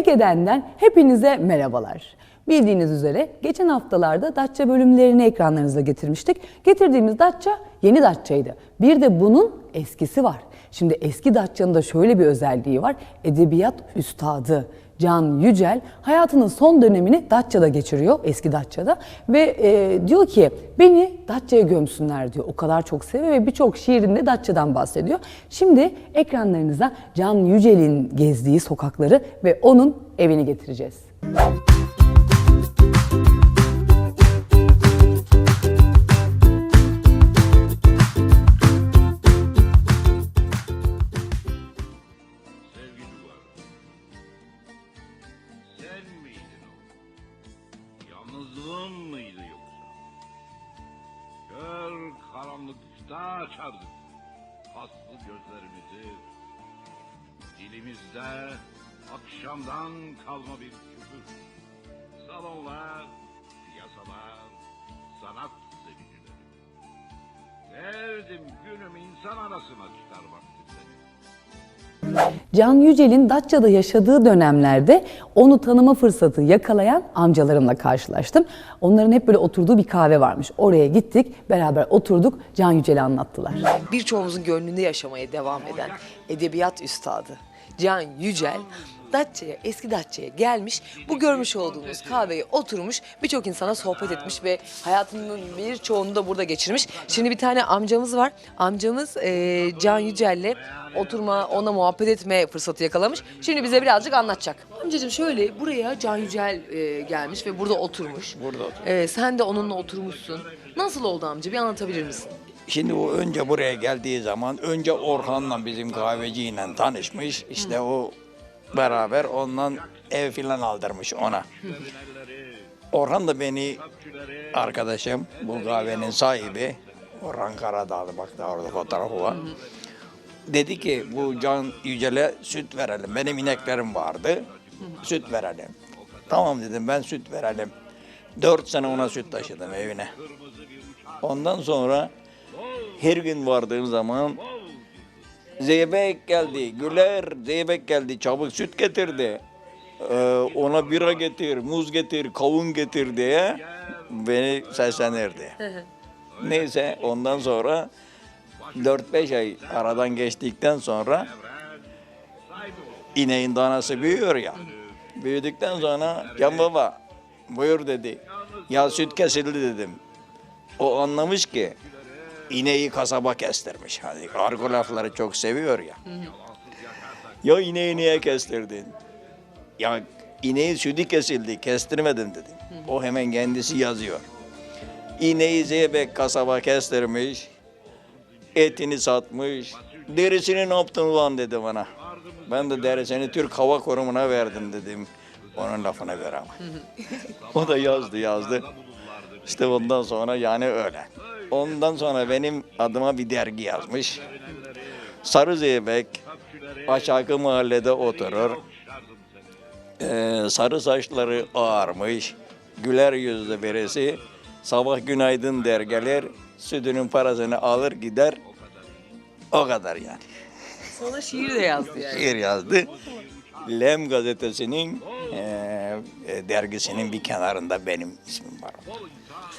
Ege'denden hepinize merhabalar. Bildiğiniz üzere geçen haftalarda Datça bölümlerini ekranlarınıza getirmiştik. Getirdiğimiz Datça yeni Datça'ydı. Bir de bunun eskisi var. Şimdi eski Datça'nın da şöyle bir özelliği var. Edebiyat üstadı Can Yücel hayatının son dönemini Datça'da geçiriyor, eski Datça'da. Ve e, diyor ki beni Datça'ya gömsünler diyor. O kadar çok seviyor ve birçok şiirinde Datça'dan bahsediyor. Şimdi ekranlarınıza Can Yücel'in gezdiği sokakları ve onun evini getireceğiz. Sevgi Derdim günüm insan arasına çıkarmaktı seni. Can Yücel'in Datça'da yaşadığı dönemlerde onu tanıma fırsatı yakalayan amcalarımla karşılaştım. Onların hep böyle oturduğu bir kahve varmış. Oraya gittik, beraber oturduk, Can Yücel'i anlattılar. birçoğumuzun gönlünde yaşamaya devam eden edebiyat üstadı Can Yücel Datça'ya, eski Datça'ya gelmiş. Bu görmüş olduğunuz kahveye oturmuş. Birçok insana sohbet etmiş ve hayatının birçoğunu da burada geçirmiş. Şimdi bir tane amcamız var. Amcamız eee, Can Yücel'le oturma, ona muhabbet etme fırsatı yakalamış. Şimdi bize birazcık anlatacak. Amcacığım şöyle buraya Can Yücel eee, gelmiş ve burada oturmuş. Burada sen de onunla oturmuşsun. Nasıl oldu amca? Bir anlatabilir misin? Şimdi o önce buraya geldiği zaman önce Orhan'la bizim kahveciyle tanışmış. İşte o beraber ondan ev filan aldırmış ona. Orhan da beni arkadaşım, bu kahvenin sahibi. Orhan Karadağlı bak da orada fotoğrafı var. Dedi ki bu Can Yücel'e süt verelim. Benim ineklerim vardı. Süt verelim. Tamam dedim ben süt verelim. Dört sene ona süt taşıdım evine. Ondan sonra her gün vardığım zaman Zeybek geldi, Güler Zeybek geldi, çabuk süt getirdi. Ee, ona bira getir, muz getir, kavun getir diye beni seslenirdi. Neyse ondan sonra 4-5 ay aradan geçtikten sonra ineğin danası büyüyor ya. Büyüdükten sonra Can baba buyur dedi. Ya süt kesildi dedim. O anlamış ki ineği kasaba kestirmiş. Hani argo lafları çok seviyor ya. ya ineği niye kestirdin? Ya ineğin sütü kesildi, kestirmedim dedim. O hemen kendisi yazıyor. İneği zeybek kasaba kestirmiş, etini satmış, derisini ne yaptın ulan dedi bana. Ben de derisini Türk Hava Kurumu'na verdim dedim. Onun lafına göre ama. o da yazdı yazdı. İşte ondan sonra yani öyle. Ondan sonra benim adıma bir dergi yazmış. Sarı Zeybek aşağı mahallede oturur. Ee, sarı saçları ağarmış. Güler yüzlü birisi. Sabah günaydın der gelir. Sütünün parasını alır gider. O kadar yani. Sana şiir de yazdı yani. Şiir yazdı. Lem gazetesinin e, dergisinin bir kenarında benim ismim var.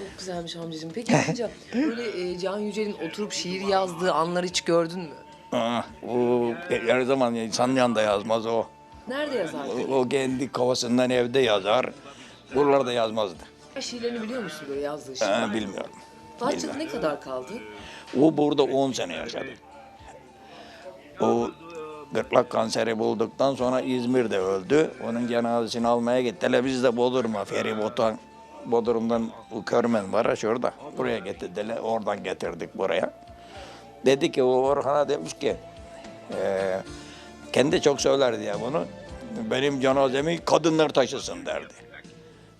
Çok güzelmiş amcacığım. Peki amca böyle e, Can Yücel'in oturup şiir yazdığı anları hiç gördün mü? Ah, o her zaman insanın yanında yazmaz o. Nerede yazardı? O, o kendi kafasından evde yazar. Buralarda yazmazdı. Şiirlerini biliyor musun böyle yazdığı şiir? Ha, bilmiyorum. Datça'da ne kadar kaldı? O burada 10 sene yaşadı. O gırtlak kanseri bulduktan sonra İzmir'de öldü. Onun cenazesini almaya gittiler. Biz de Bodrum'a feribota Bodrum'dan bu Körmen var ya şurada. Buraya getirdiler. Oradan getirdik buraya. Dedi ki o Orhan'a demiş ki eee kendi çok söylerdi ya bunu. Benim cenazemi kadınlar taşısın derdi.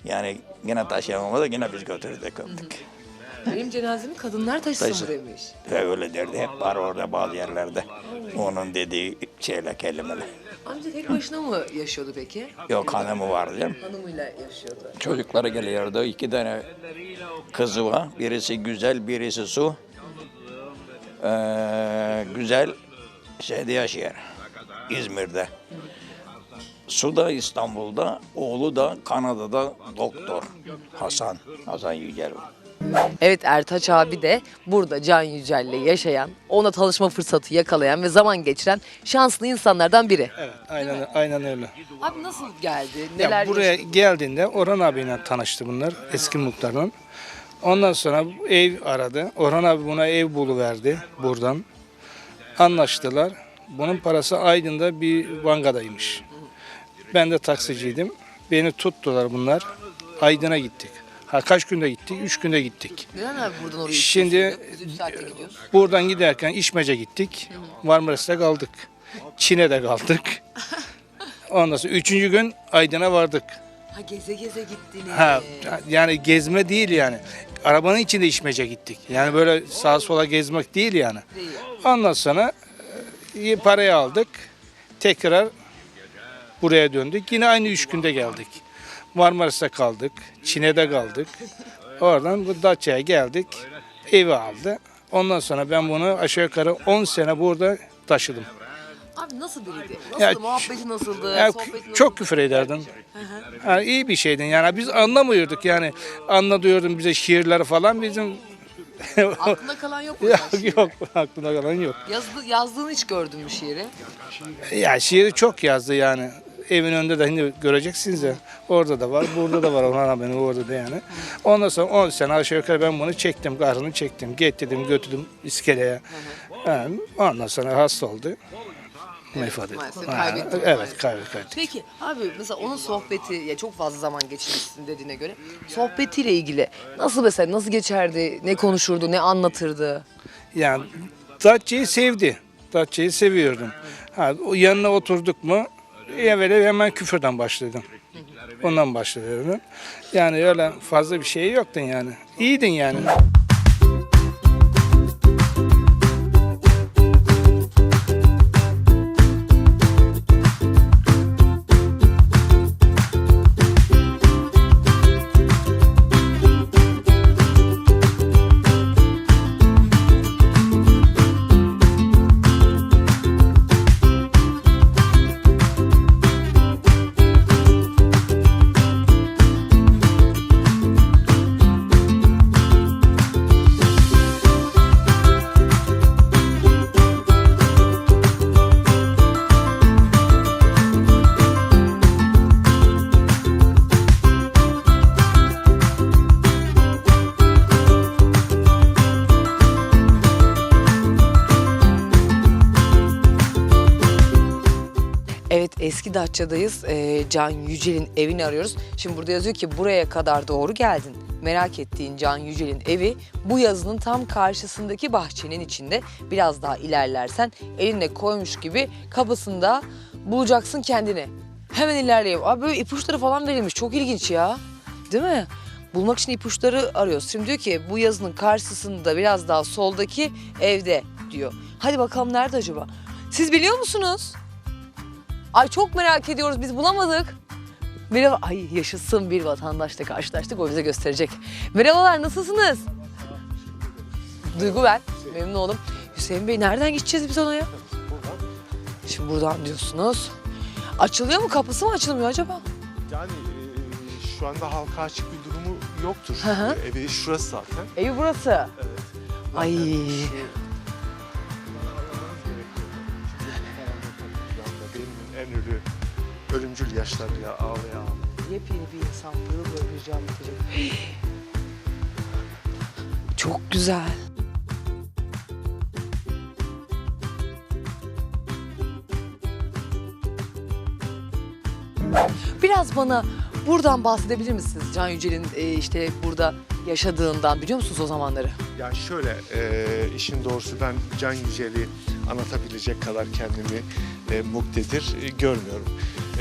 Yani yine taşıyamamadı yine biz götürdük öptük. Benim cenazemi kadınlar taşısın Taşısın. demiş. Ve öyle derdi hep var orada bazı yerlerde. Onun dediği şeyle kelimeler. Amca tek başına mı yaşıyordu peki? Yok hanımı vardı. Hanımıyla yaşıyordu. Çocukları geliyordu. iki tane kızı var. Birisi güzel, birisi su. Ee, güzel şeyde yaşıyor. İzmir'de. Su da İstanbul'da, oğlu da Kanada'da doktor. Hasan, Hasan Yücel. Evet Ertaç abi de burada Can Yücel'le yaşayan, ona tanışma fırsatı yakalayan ve zaman geçiren şanslı insanlardan biri. Evet, aynen aynen öyle. Abi nasıl geldi? Ya Neler buraya yaşadı? geldiğinde Orhan abiyle tanıştı bunlar, eski muhtarın. Ondan sonra ev aradı. Orhan abi buna ev buluverdi buradan. Anlaştılar. Bunun parası Aydın'da bir bankadaymış. Ben de taksiciydim. Beni tuttular bunlar. Aydın'a gittik. Ha kaç günde gittik? Üç günde gittik. Neden abi buradan oraya Şimdi- üç saatte gidiyoruz. Buradan giderken İşmece gittik. Marmaris'te kaldık. Çin'e kaldık. Ondan sonra üçüncü gün Aydın'a vardık. Ha geze geze gittiniz. Ha yani gezme değil yani. Arabanın içinde İşmece gittik. Yani böyle sağa sola gezmek değil yani. Değil. Ondan sonra e, parayı aldık. Tekrar buraya döndük. Yine aynı üç günde geldik. Marmaris'te kaldık. Çin'de kaldık. Oradan bu Datça'ya geldik. Evi aldı. Ondan sonra ben bunu aşağı yukarı 10 sene burada taşıdım. Abi nasıl biriydi? Nasıldı? Ya, Muhabbeti nasıldı? Ya, sohbeti nasıldı? çok küfür ederdin. Yani iyi bir şeydin yani biz anlamıyorduk yani anlatıyordun bize şiirleri falan bizim Aklında kalan yok mu? şiir? yok aklına kalan yok. Yazdı, yazdığını hiç gördün mü şiiri? Ya şiiri çok yazdı yani. Evin önünde de şimdi göreceksiniz ya. Orada da var, burada da var Orhan abinin orada da yani. Ondan sonra 10 sene aşağı yukarı ben bunu çektim, kahrını çektim. Getirdim, götürdüm iskeleye. Yani ondan sonra hasta oldu. Vefat etti. Maalesef Ha, kaybettik Evet, kaybettik. Peki abi mesela onun sohbeti ya çok fazla zaman geçirmişsin dediğine göre sohbetiyle ilgili nasıl mesela nasıl geçerdi ne konuşurdu ne anlatırdı Yani Datça'yı sevdi. Datça'yı seviyordum. Ha, o yanına oturduk mu evvela hemen küfürden başladım. Ondan başladım. Yani öyle fazla bir şey yoktun yani. İyiydin yani. Eski Datça'dayız Ee, Can Yücel'in evini arıyoruz şimdi burada yazıyor ki buraya kadar doğru geldin merak ettiğin Can Yücel'in evi bu yazının tam karşısındaki bahçenin içinde biraz daha ilerlersen eline koymuş gibi kapısında bulacaksın kendini hemen ilerleyeyim abi böyle ipuçları falan verilmiş çok ilginç ya değil mi? Bulmak için ipuçları arıyoruz. Şimdi diyor ki bu yazının karşısında biraz daha soldaki evde diyor. Hadi bakalım nerede acaba? Siz biliyor musunuz? Ay çok merak ediyoruz biz bulamadık. Merhaba. Ay yaşasın bir vatandaşla karşılaştık o bize gösterecek. Merhabalar nasılsınız? Duygu ben. Memnun oldum. Hüseyin Bey nereden gideceğiz biz ona ya? Şimdi buradan diyorsunuz. Açılıyor mu kapısı mı açılmıyor acaba? Yani e, şu anda halka açık bir durumu yoktur. Hı hı. E, Evi şurası zaten. Evi burası. Ay. Şu ölümcül yaşlarıyla ağlaya ağlaya. Yepyeni bir insan pırıl pırıl bir can bitecek. Çok güzel. Biraz bana buradan bahsedebilir misiniz? Can Yücel'in e, işte burada yaşadığından biliyor musunuz o zamanları? Yani şöyle, e, işin doğrusu ben Can Yücel'i anlatabilecek kadar kendimi e, muktedir e, görmüyorum.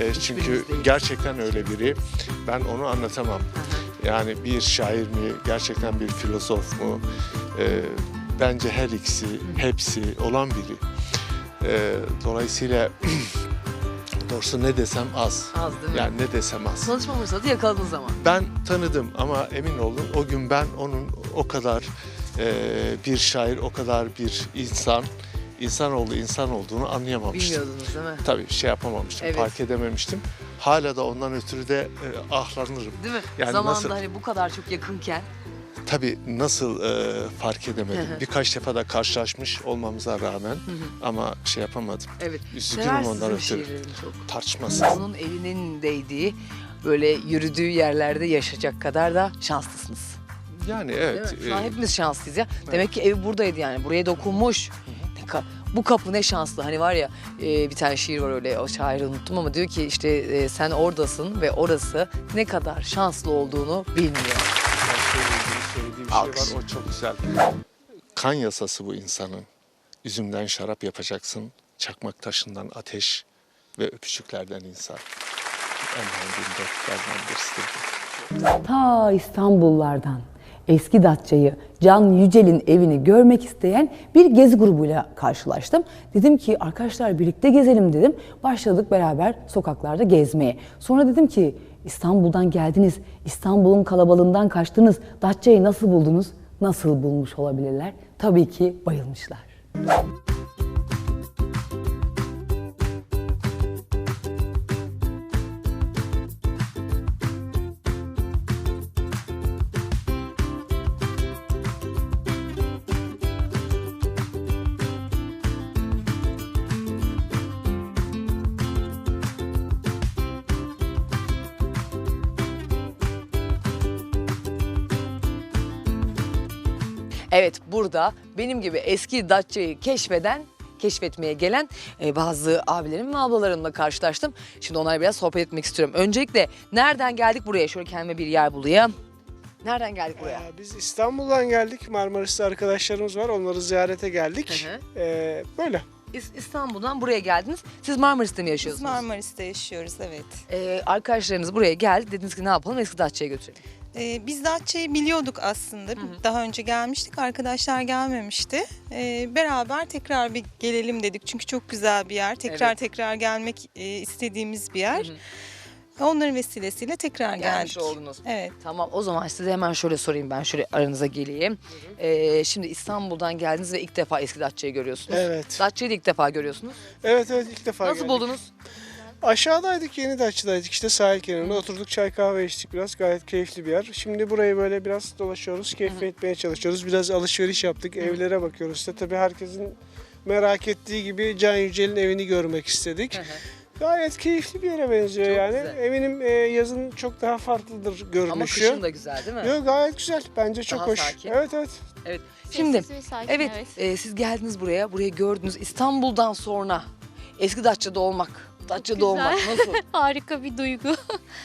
E, çünkü gerçekten öyle biri. Ben onu anlatamam. Yani bir şair mi, gerçekten bir filozof mu? E, bence her ikisi, hepsi olan biri. E, dolayısıyla doğrusu ne desem az. Az değil mi? Yani ne desem az. Tanışma fırsatı yakaladığınız zaman. Ben tanıdım ama emin olun o gün ben onun o kadar e, bir şair, o kadar bir insan insanoğlu insan olduğunu anlayamamıştım. Bilmiyordunuz değil mi? Tabii şey yapamamıştım, Evet. fark edememiştim. Hala da ondan ötürü de e, ahlanırım. Değil mi? Yani Zamanda nasıl- hani bu kadar çok yakınken. Tabii nasıl e, fark edemedim. Hı hı. Birkaç defa da karşılaşmış olmamıza rağmen ama şey yapamadım. Evet. Üzgünüm Seversiniz ondan bu ötürü. şiirlerini çok. Tartışmasız. Onun elinin değdiği böyle yürüdüğü yerlerde yaşayacak kadar da şanslısınız. Yani Değil evet. mi? Şu an e, hepimiz şanslıyız ya. Demek ki evi buradaydı yani. Buraya dokunmuş. Ka- Bu kapı ne şanslı. Hani var ya e, bir tane şiir var öyle o şairi unuttum ama diyor ki işte e, sen oradasın ve orası ne kadar şanslı olduğunu bilmiyor. söylediği bir Alkış. şey var o çok güzel. Kan yasası bu insanın. Üzümden şarap yapacaksın, çakmak taşından ateş ve öpücüklerden insan. En hangi dörtlerden birisidir. Ta İstanbullardan eski Datça'yı Can Yücel'in evini görmek isteyen bir gezi grubuyla karşılaştım. Dedim ki arkadaşlar birlikte gezelim dedim. Başladık beraber sokaklarda gezmeye. Sonra dedim ki İstanbul'dan geldiniz, İstanbul'un kalabalığından kaçtınız. Datça'yı nasıl buldunuz? Nasıl bulmuş olabilirler? Tabii ki bayılmışlar. Burada benim gibi eski Datça'yı keşfeden keşfetmeye gelen e, bazı abilerim ve ablalarımla karşılaştım. Şimdi onlarla biraz sohbet etmek istiyorum. Öncelikle nereden geldik buraya? Şöyle kendime bir yer bulayım. Nereden geldik buraya? Ee, Biz İstanbul'dan geldik. Marmaris'te arkadaşlarımız var. Onları ziyarete geldik. Hı Ee, böyle. İs- İstanbul'dan buraya geldiniz. Siz Marmaris'te mi Biz yaşıyorsunuz? Marmaris'te yaşıyoruz evet. Ee, arkadaşlarınız buraya geldi. Dediniz ki ne yapalım? Eski Datça'ya götürelim. Ee, biz Datça'yı biliyorduk aslında. Daha önce gelmiştik. Arkadaşlar gelmemişti. Ee, beraber tekrar bir gelelim dedik. Çünkü çok güzel bir yer. Tekrar Evet. tekrar gelmek e, istediğimiz bir yer. Onların vesilesiyle tekrar Gelmiş geldik. oldunuz. Evet. Tamam o zaman size hemen şöyle sorayım ben şöyle aranıza geleyim. Ee, şimdi İstanbul'dan geldiniz ve ilk defa eski Datça'yı görüyorsunuz. Evet. Datça'yı da ilk defa görüyorsunuz. Evet evet ilk defa Nasıl geldik. buldunuz? Aşağıdaydık yeni Datça'daydık işte sahil kenarında oturduk çay kahve içtik biraz gayet keyifli bir yer. Şimdi burayı böyle biraz dolaşıyoruz keyif etmeye çalışıyoruz biraz alışveriş yaptık evlere bakıyoruz işte tabii herkesin merak ettiği gibi Can Yücel'in evini görmek istedik. Gayet keyifli bir yere benziyor Çok yani. güzel. Eminim e, yazın çok daha farklıdır görünüşü. Ama kışın da güzel değil mi? Yok gayet güzel. Bence çok Daha hoş. sakin. Evet evet. Evet. Şimdi Sessiz ve sakin, evet, e, siz geldiniz buraya. Burayı gördünüz. İstanbul'dan sonra eski Datça'da olmak. Datça'da güzel. olmak nasıl? Harika bir duygu.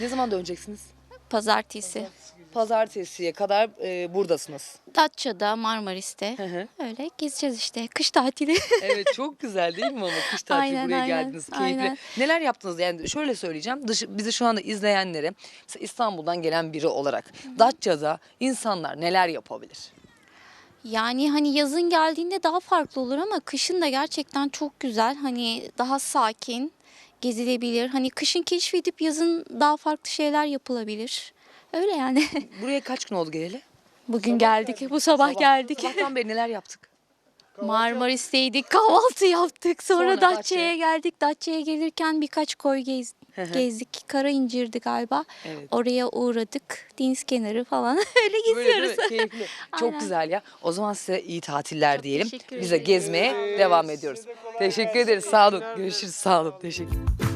ne zaman döneceksiniz? Pazartesi. Pazartesiye kadar e, buradasınız. Datça'da, Marmaris'te. Hı hı. Öyle gezeceğiz işte. Kış tatili. evet çok güzel değil mi ama kış tatili Aynen, buraya aynen, geldiniz keyifli. aynen. Neler yaptınız yani şöyle söyleyeceğim dışı, bizi şu anda izleyenlere mesela İstanbul'dan gelen biri olarak Datça'da insanlar neler yapabilir? yani hani yazın geldiğinde daha farklı olur ama kışın da gerçekten çok güzel. Hani daha sakin, gezilebilir. Hani kışın keşfedip yazın daha farklı şeyler yapılabilir. Öyle yani. Buraya kaç gün oldu geleli? Bugün geldik. Bu sabah, geldik. Sabahtan beri neler yaptık? Marmaris'teydik. Kahvaltı yaptık. Sonra, Sonra Datça'ya. Datça'ya geldik. Datça'ya gelirken birkaç koy gez, gezdik. Kara incirdi galiba. Evet. Oraya uğradık. Deniz kenarı falan. Öyle Böyle değil mi? geziyoruz. Keyifli. Çok Aynen. güzel ya. O zaman size iyi tatiller Çok diyelim. teşekkür Biz de ederim. gezmeye devam ediyoruz. Teşekkür ederiz. Sağ olun. Görüşürüz. Sağ olun. Teşekkür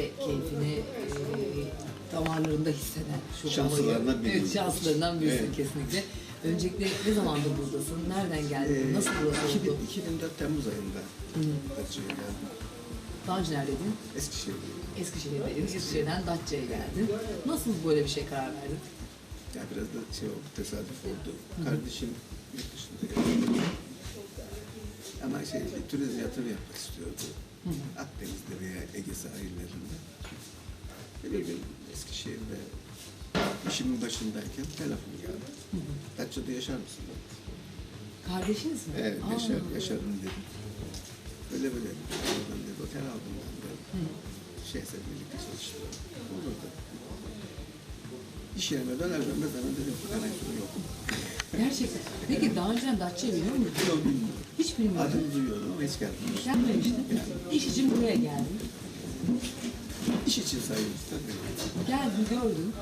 böyle keyfini e, damarlarında hisseden şu Şanslılarından biri. Evet, şanslılarından birisin kesinlikle. Öncelikle ne zamandır buradasın? Nereden geldin? Nasıl burası oldu? 2004 Temmuz ayında Datça'ya geldim. Daha önce neredeydin? Eskişehir'de. Eskişehir'deydin. Eskişehir'den Datça'ya geldin. Nasıl böyle bir şey karar verdin? Ya biraz da şey oldu, tesadüf oldu. Kardeşim yurt dışında yaşıyor. Ama şey, turizm yatırım yapmak istiyordu. Akdeniz'de veya Ege sahillerinde. Bir gün Eskişehir'de işimin başındayken telefon geldi. Datça'da yaşar mısın? Kardeşiniz mi? Evet, yaşar, yaşarım dedim. Böyle böyle. Oradan dedi, otel aldım ben de. Şeyse birlikte çalıştılar. Olur dedi. İş yerine döner dönmez hemen dedim ki ben sonra yok. Gerçekten. Peki daha önceden Datça'yı biliyor muydun? Yok bilmiyorum. Hiç bilmiyordum. Adını duyuyordum ama hiç gelmedim. Gelmemiştin. İş için buraya geldin. İş için sayıyoruz tabii. Geldin gördün.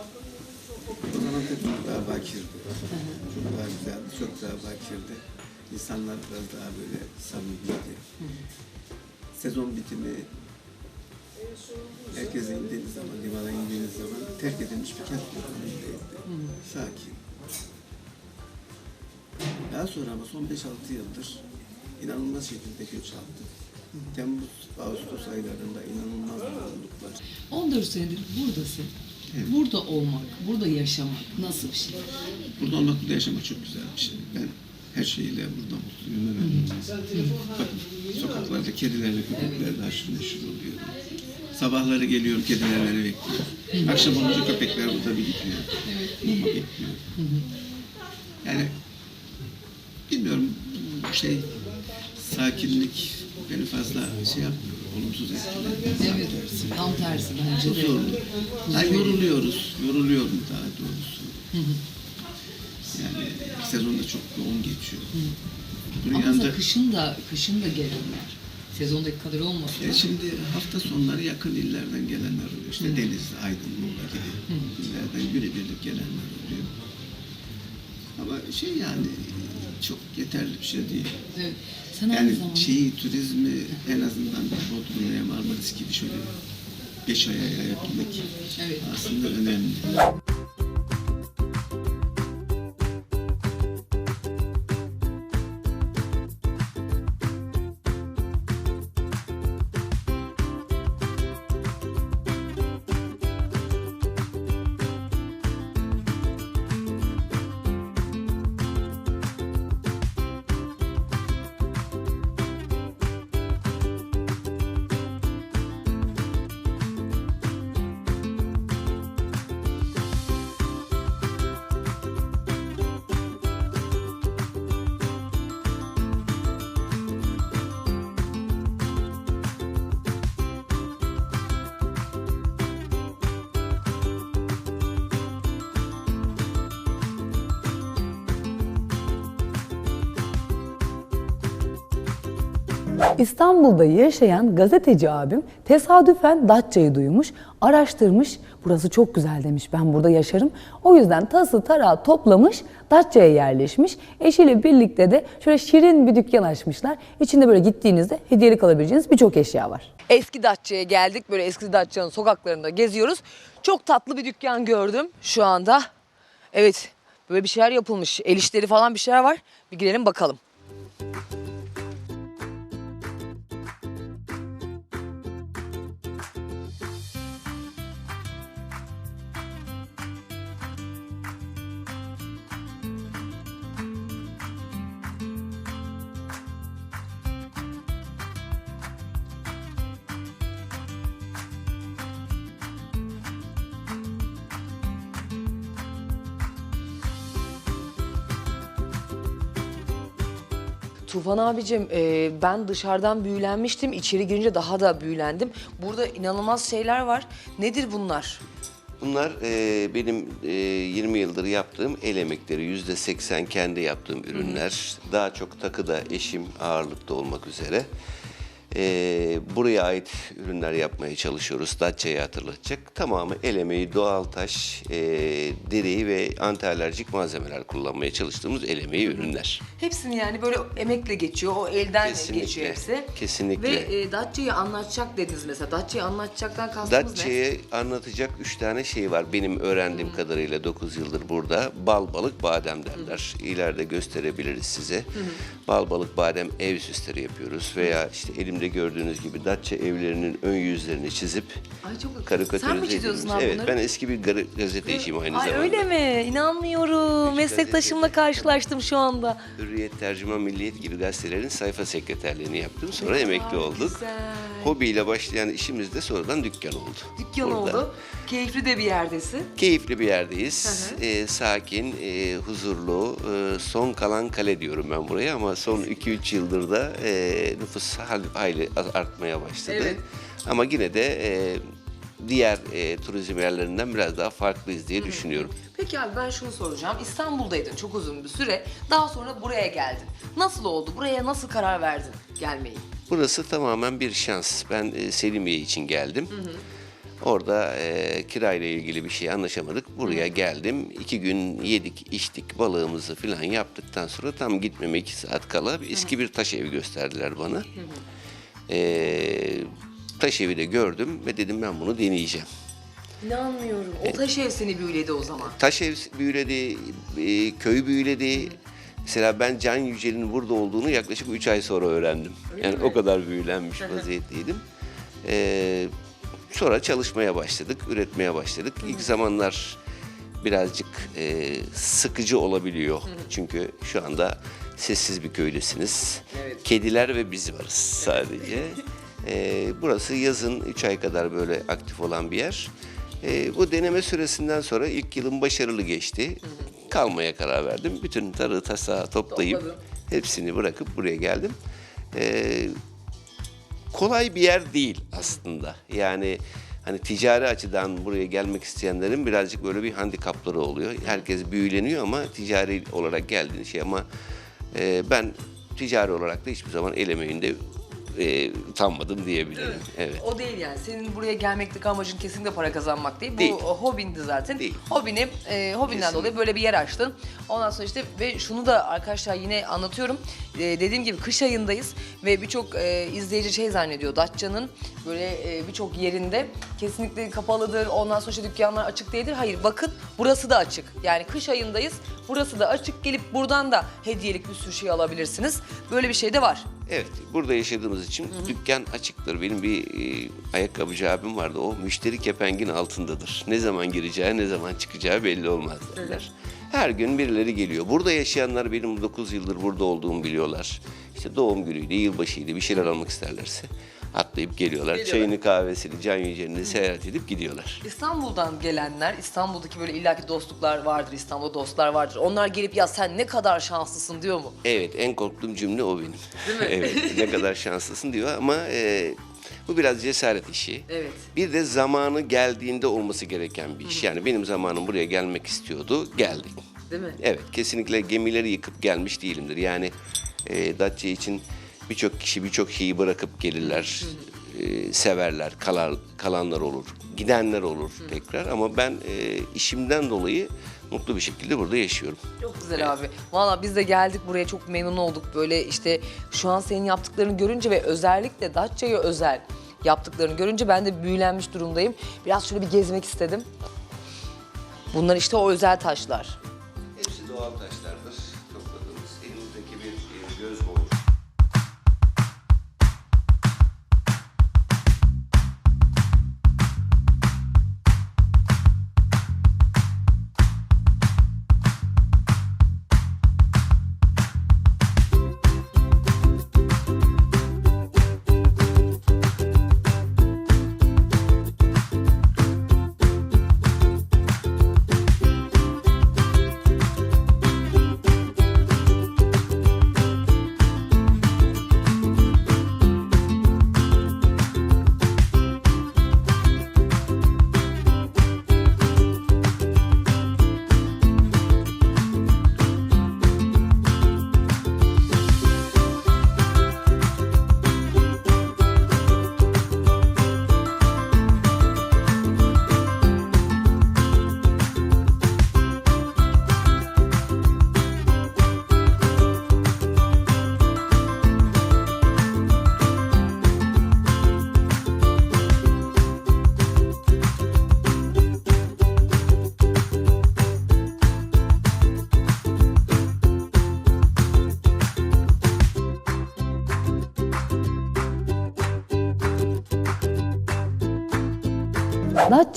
O zaman tabii çok daha bakirdi. Çok daha güzeldi, çok daha bakirdi. İnsanlar biraz daha böyle samimiydi. Sezon bitimi herkese indiğiniz zaman, limana indiğiniz zaman terk edilmiş bir kent ortamındaydı. Sakin. Daha sonra ama son 5-6 yıldır inanılmaz şekilde göç aldı. Temmuz, Ağustos aylarında inanılmaz yoğunluklar. 14 senedir buradasın. Burada olmak, burada yaşamak nasıl bir şey? Burada olmak, burada yaşamak çok güzel bir şey. Ben her şeyiyle burada mutluyum ve memnunum. Bakın sokaklarda kedilerle köpeklerle haşır neşir oluyorum. Sabahları geliyorum, kediler beni bekliyor. Akşam olunca köpekler burada birikiyor. Mama bekliyor. Yani bilmiyorum şey sakinlik beni fazla şey yapmıyor, olumsuz etkilemiyor. Evet, tam tersi bence de. Huzurlu. Ha, yoruluyoruz, yoruluyorum daha doğrusu. Yani sezonda çok yoğun geçiyor. Bunun Ama kışın da, kışın da gelenler. Sezondaki kadar olmasa e, da. şimdi hafta sonları yakın illerden gelenler oluyor. İşte Deniz, Aydın, Muğla gibi illerden günübirlik gelenler oluyor. Ama şey yani çok yeterli bir şey değil. Evet. Sen Yani zamanda şeyi, turizmi en azından Bodrum veya Marmaris gibi şöyle beş aya yayabilmek Evet. aslında önemli. İstanbul'da yaşayan gazeteci abim tesadüfen Datça'yı duymuş, araştırmış. Burası çok güzel demiş, ben burada yaşarım. O yüzden tası tarağı toplamış, Datça'ya yerleşmiş. Eşiyle birlikte de şöyle şirin bir dükkan açmışlar. İçinde böyle gittiğinizde hediyelik alabileceğiniz birçok eşya var. Eski Datça'ya geldik. Böyle eski Datça'nın sokaklarında geziyoruz. Çok tatlı bir dükkan gördüm şu anda. Evet böyle bir şeyler yapılmış. El işleri falan bir şeyler var. Bir girelim bakalım. Tufan abicim e, ben dışarıdan büyülenmiştim. İçeri girince daha da büyülendim. Burada inanılmaz şeyler var. Nedir bunlar? Bunlar e, benim e, 20 yıldır yaptığım el emekleri. Yüzde 80 kendi yaptığım ürünler. Daha çok takıda eşim ağırlıkta olmak üzere. E, buraya ait ürünler yapmaya çalışıyoruz. Datça'yı hatırlatacak. Tamamı el emeği, doğal taş, e, deri ve antialerjik malzemeler kullanmaya çalıştığımız el emeği ürünler. Hepsini yani böyle emekle geçiyor. O elden Kesinlikle, geçiyor hepsi. kesinlikle. Ve e, Datça'yı anlatacak dediniz mesela. Datça'yı anlatacaktan kastımız ne? Datça'yı anlatacak üç tane şey var. Benim öğrendiğim kadarıyla 9 yıldır burada. Bal, balık, badem derler. İleride gösterebiliriz size. bal balık badem ev süsleri yapıyoruz veya işte elimde gördüğünüz gibi Datça evlerinin ön yüzlerini çizip Ay çok karikatürize Sen mi çiziyorsun abi Evet bunları? ben eski bir gar- gazeteciyim aynı Ay zamanda. öyle mi? İnanmıyorum. Meslektaşımla karşılaştım şu anda. Hürriyet, Tercüman, Milliyet gibi gazetelerin sayfa sekreterliğini yaptım. Sonra emekli olduk. Güzel. Hobiyle başlayan işimiz de sonradan dükkan oldu. Dükkan Burada. oldu. Keyifli de bir yerdesin. Keyifli bir yerdeyiz. Ee, sakin, e, huzurlu, e, son kalan kale diyorum ben buraya ama son 2-3 yıldır da e, nüfus hayli artmaya başladı. Evet. Ama yine de e, diğer e, turizm yerlerinden biraz daha farklıyız diye düşünüyorum. Peki abi ben şunu soracağım. İstanbul'daydın çok uzun bir süre. Daha sonra buraya geldin. Nasıl oldu? Buraya nasıl karar verdin gelmeyi? Burası tamamen bir şans. Ben e, Selimiye için geldim. Orada e, kirayla ilgili bir şey anlaşamadık. Buraya geldim. İki gün yedik, içtik, balığımızı falan yaptıktan sonra tam gitmeme iki saat kala eski bir taş evi gösterdiler bana. E, taş evi de gördüm ve dedim ben bunu deneyeceğim. İnanmıyorum. O taş ev seni büyüledi o zaman. Taş ev büyüledi, e, köy büyüledi. Mesela ben Can Yücel'in burada olduğunu yaklaşık 3 ay sonra öğrendim. yani o kadar büyülenmiş vaziyetteydim. Ee, sonra çalışmaya başladık, üretmeye başladık. İlk zamanlar birazcık e, sıkıcı olabiliyor. Çünkü şu anda sessiz bir köydesiniz. Kediler ve biz varız sadece. Ee, burası yazın 3 ay kadar böyle aktif olan bir yer. Ee, bu deneme süresinden sonra ilk yılım başarılı geçti. Kalmaya karar verdim. Bütün tarı tasağı toplayıp Topladın. hepsini bırakıp buraya geldim. Ee, kolay bir yer değil aslında. Yani hani ticari açıdan buraya gelmek isteyenlerin birazcık böyle bir handikapları oluyor. Herkes büyüleniyor ama ticari olarak geldiğin şey ama e, ben ticari olarak da hiçbir zaman el emeğinde e, utanmadım diyebilirim. Evet. O değil yani. Senin buraya gelmekteki amacın kesinlikle para kazanmak değil. Bu Değil. hobindi zaten. Değil. Hobini, e, hobinden Kesinlikle. dolayı böyle bir yer açtın. Ondan sonra işte ve şunu da arkadaşlar yine anlatıyorum. E, dediğim gibi kış ayındayız ve birçok e, izleyici şey zannediyor. Datça'nın böyle e, birçok yerinde kesinlikle kapalıdır. Ondan sonra işte dükkanlar açık değildir. Hayır bakın burası da açık. Yani kış ayındayız. Burası da açık. Gelip buradan da hediyelik bir sürü şey alabilirsiniz. Böyle bir şey de var. Evet, burada yaşadığımız için dükkan açıktır. Benim bir e, ayakkabıcı abim vardı. O müşteri kepengin altındadır. Ne zaman gireceği, ne zaman çıkacağı belli olmaz derler. Her gün birileri geliyor. Burada yaşayanlar benim 9 yıldır burada olduğumu biliyorlar. İşte doğum günüydü, yılbaşıydı bir şeyler almak isterlerse atlayıp geliyorlar. Çayını, kahvesini, can yüceğini seyahat edip gidiyorlar. İstanbul'dan gelenler, İstanbul'daki böyle illaki dostluklar vardır, İstanbul'da dostlar vardır. Onlar gelip ya sen ne kadar şanslısın diyor mu? Evet, en korktuğum cümle o benim. evet, ne kadar şanslısın diyor ama e, bu biraz cesaret işi. Evet. Bir de zamanı geldiğinde olması gereken bir iş. Yani benim zamanım buraya gelmek istiyordu, geldik. Değil mi? Evet, kesinlikle gemileri yıkıp gelmiş değilimdir. Yani e, Datça için birçok kişi birçok şeyi bırakıp gelirler, e, severler, kalar, kalanlar olur, gidenler olur tekrar. Ama ben e, işimden dolayı mutlu bir şekilde burada yaşıyorum. Çok güzel abi. Valla biz de geldik buraya çok memnun olduk. Böyle işte şu an senin yaptıklarını görünce ve özellikle Datça'ya özel yaptıklarını görünce ben de büyülenmiş durumdayım. Biraz şöyle bir gezmek istedim. Bunlar işte o özel taşlar. Hepsi doğal taşlardır.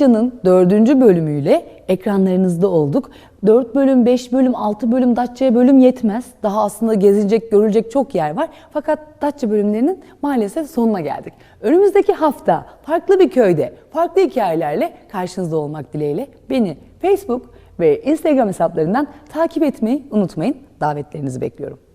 Datça'nın dördüncü bölümüyle ekranlarınızda olduk. 4 bölüm, 5 bölüm, 6 bölüm Datça'ya bölüm yetmez. Daha aslında gezilecek, görülecek çok yer var. Fakat Datça bölümlerinin maalesef sonuna geldik. Önümüzdeki hafta farklı bir köyde, farklı hikayelerle karşınızda olmak dileğiyle beni Facebook ve Instagram hesaplarından takip etmeyi unutmayın. Davetlerinizi bekliyorum.